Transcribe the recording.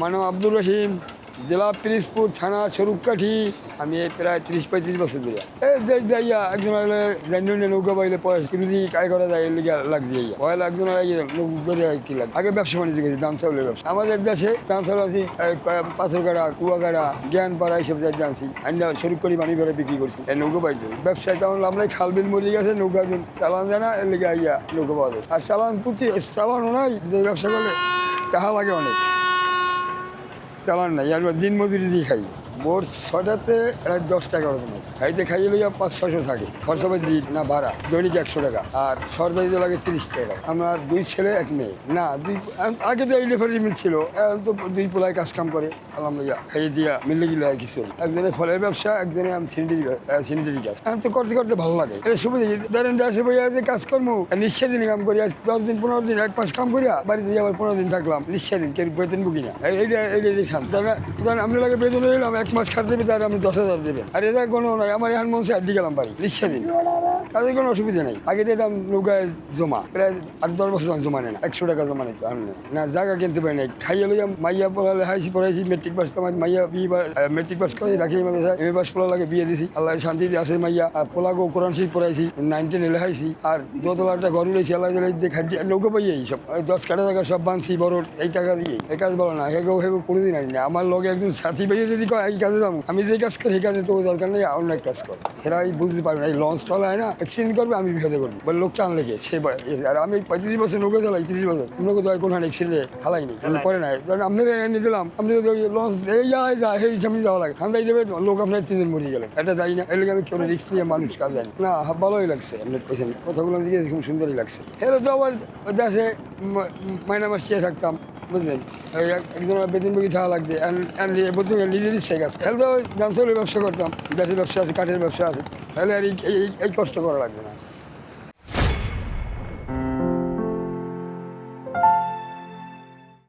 নাম আব্দুর রহিম, জেলা পিরিজপুর, থানা স্বরূপকাঠি আমি এই প্রায় তিরিশ পঁয়ত্রিশ বছর ধরে। এই যাইয়া একজন হলে জানি নৌকা বাইলে পয়সা রুজি কায় করা যায় লিগা লাগ দিয়ে পয়লা একজন কি লাগে। আগে ব্যবসা বাণিজ্য করেছি ধান চাউলের ব্যবসা। আমাদের দেশে ধান চাউল আছি পাথরকাটা কুয়াকাটা জ্ঞানপাড়া এইসব জায়গায় আনছি আমরা স্বরূপ করি বাণী করে বিক্রি করছি, এই নৌকা পাইতে ব্যবসায় তেমন আমরা খাল বিল মরে গেছে, নৌকা চালান যায় না এর লিগে আইয়া নৌকা পাওয়া যায়। আর চালান পুঁতি, চালানও নাই, যে ব্যবসা করলে টাকা লাগে অনেক। চালান নাই আর দিন মজুরি দিয়ে খাই মোট ছটাতে রাত দশ টাকা করে তোমার খাইতে খাইয়ে লইয়া পাঁচ ছশো থাকে। খরচা দিই না ভাড়া। দৈনিক একশো টাকা। আর সরকারি লাগে তিরিশ টাকা। আমার দুই ছেলে, এক মেয়ে। না, দুই আগে তো এই লেফারি মিল ছিল। এখন তো দুই পোলায় কাজ কাম করে। লইয়া খাইয়ে দিয়া মিলে গিলে আর কিছু একজনের ফলের ব্যবসা, একজনের আমি সিন্ডির সিন্ডিরি কাজ। এখন তো করতে করতে ভালো লাগে। এটা সুবিধা? ধরেন দেশে বইয়া যে কাজকর্ম নিশ্চয় দিন কাম করি দশ দিন, পনেরো দিন, এক মাস কাম করিয়া বাড়িতে আবার পনেরো দিন থাকলাম। নিশ্চয় দিন বেতন বুকি না। এই- এইটা এইটা দেখান ধরেন আমরা লাগে বেতন নিলাম এক মাস খাট দেবে তার আপনি দশ হাজার দেবেন আর এটা কোনো নয় আমার এখন মনে হচ্ছে আড্ডি গেলাম বাড়ি নিশ্চয় দিন। তাদের কোনো অসুবিধা নেই। আগে দিতাম নৌকায় জমা। প্রায় আট দশ বছর আমি জমা নেই না, একশো টাকা জমা আমি নেই। না, জায়গা কিনতে পারি নাই। খাইয়ে লইয়া মাইয়া পড়ালে হাইছি পড়াইছি মেট্রিক পাস আমার মাইয়া বিয়ে মেট্রিক পাস করে দাখিল মাদ্রাসা এম এ পাস পড়া লাগে বিয়ে দিছি। আল্লাহ শান্তিতে আছে মাইয়া। আর পোলাগো কোরআন শরীফ পড়াইছি নাইন টেন এলে হাইছি আর দোতলা একটা ঘর উড়েছি আল্লাহ খাটি নৌকা পাইয়ে সব। দশ কাটা টাকা সব বানছি বড় এই টাকা দিয়ে। এই কাজ বলো না হেগো হেগো কোনোদিন আনি না। আমার লগে একজন সাথী ভাইয়ে যদি কয় কাজে যাব। আমি যে কাজ করি এই কাজে তো দরকার নেই, অন্য কাজ কর এরা এই বুঝতে পারবে না, এই লঞ্চ চলায় না অ্যাক্সিডেন্ট করবে, আমি বিপদে করব বলে লোকটা আনলে কে? সে আর আমি পঁয়ত্রিশ বছর নৌকা চালাই, তিরিশ বছর। নৌকা তো কোনো অ্যাক্সিডেন্টে হালাইনি পরে নাই ধরেন আপনি এনে দিলাম আপনি যদি লঞ্চ এই যায় যায়, সেই সামনে যাওয়া লাগে। ঠান্ডাই দেবে লোক আপনার তিনজন মরে গেলেন। এটা যাই না, এর আমি কোনো রিক্স নিয়ে মানুষ কাজ জানি না। ভালোই লাগছে, আপনি পেয়েছেন কথাগুলো দিকে খুব সুন্দরই লাগছে। এর তো আবার দেশে ম- মাইনা চেয়ে থাকতাম। বুঝলেন? একজন বেতন বগি থাকা লাগবে বলতে নিজের ইচ্ছাই কাজ তাহলে তো ব্যবসা করতাম, দেশের ব্যবসা আছে, কাঠের ব্যবসা আছে। তাহলে আর এই কষ্ট করা লাগবে না।